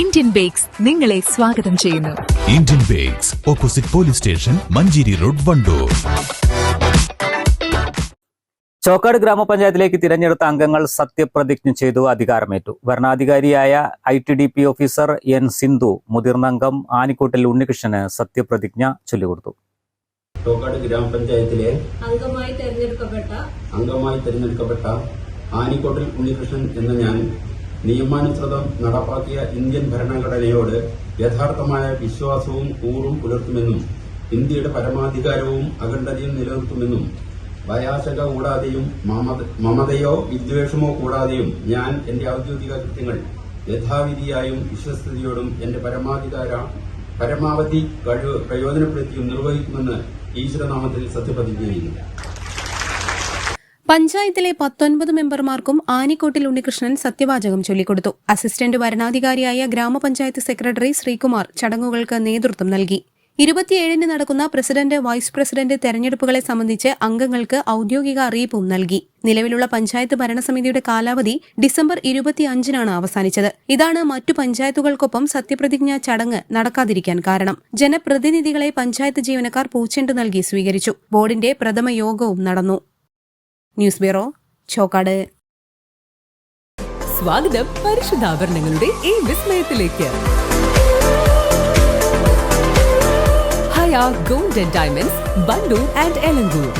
Indian bakes നിങ്ങളെ സ്വാഗതം ചെയ്യുന്നു. Indian bakes opposite police station Manjeri road Wandoor Chokkad ഗ്രാമപഞ്ചായത്തിലേക്ക് തിരഞ്ഞെടുത്ത അംഗങ്ങൾ സത്യപ്രതിജ്ഞ ചെയ്തു അധികാരമേറ്റു. ഭരണാധികാരിയായ I T D P officer N Sindhu മുതിർന്ന അംഗം ആനിക്കോട്ടിൽ ഉണ്ണികൃഷ്ണന് സത്യപ്രതിജ്ഞ ചൊല്ലിക്കൊടുത്തു. ചോക്കാട് ഗ്രാമപഞ്ചായത്തിലെ അംഗമായി തെരഞ്ഞെടുക്കപ്പെട്ട അംഗമായി തിരഞ്ഞെടുക്കപ്പെട്ട ആനിക്കോട്ടിൽ ഉണ്ണികൃഷ്ണൻ എന്ന ഞാൻ നിയമാനുസൃതം നടപ്പാക്കിയ ഇന്ത്യൻ ഭരണഘടനയോട് യഥാർത്ഥമായ വിശ്വാസവും കൂറും പുലർത്തുമെന്നും ഇന്ത്യയുടെ പരമാധികാരവും അഖണ്ഡതയും നിലനിർത്തുമെന്നും ഭയാശക കൂടാതെയും മമത- മമതയോ വിദ്വേഷമോ കൂടാതെയും ഞാൻ എന്റെ ഔദ്യോഗിക കൃത്യങ്ങൾ യഥാവിധിയായും വിശ്വസ്തയോടും എന്റെ പരമാധികാര പരമാവധി കഴിവ് പ്രയോജനപ്പെടുത്തിയും നിർവഹിക്കുമെന്ന് ഈശ്വരനാമത്തിൽ സത്യപ്രതിജ്ഞ ചെയ്യുന്നു. പഞ്ചായത്തിലെ പത്തൊൻപത് മെമ്പർമാർക്കും ആനിക്കോട്ടിൽ ഉണ്ണികൃഷ്ണൻ സത്യവാചകം ചൊല്ലിക്കൊടുത്തു. അസിസ്റ്റന്റ് വരണാധികാരിയായ ഗ്രാമപഞ്ചായത്ത് സെക്രട്ടറി ശ്രീകുമാർ ചടങ്ങുകൾക്ക് നേതൃത്വം നൽകി. ഇരുപത്തിയേഴിന് നടക്കുന്ന പ്രസിഡന്റ് വൈസ് പ്രസിഡന്റ് തെരഞ്ഞെടുപ്പുകളെ സംബന്ധിച്ച് അംഗങ്ങൾക്ക് ഔദ്യോഗിക അറിയിപ്പും നൽകി. നിലവിലുള്ള പഞ്ചായത്ത് ഭരണസമിതിയുടെ കാലാവധി ഡിസംബർ ഇരുപത്തിയഞ്ചിനാണ് അവസാനിച്ചത്. ഇതാണ് മറ്റു പഞ്ചായത്തുകൾക്കൊപ്പം സത്യപ്രതിജ്ഞാ ചടങ്ങ് നടക്കാതിരിക്കാൻ കാരണം. ജനപ്രതിനിധികളെ പഞ്ചായത്ത് ജീവനക്കാർ പൂച്ചെണ്ട് നൽകി സ്വീകരിച്ചു. ബോർഡിന്റെ പ്രഥമ യോഗവും നടന്നു. News bureau Chokkad. സ്വാഗതം പരിശുദ്ധാഭരണങ്ങളുടെ ഈ വിസ്മയത്തിലേക്ക്. Haya gold and diamonds Wandoor and Elankur.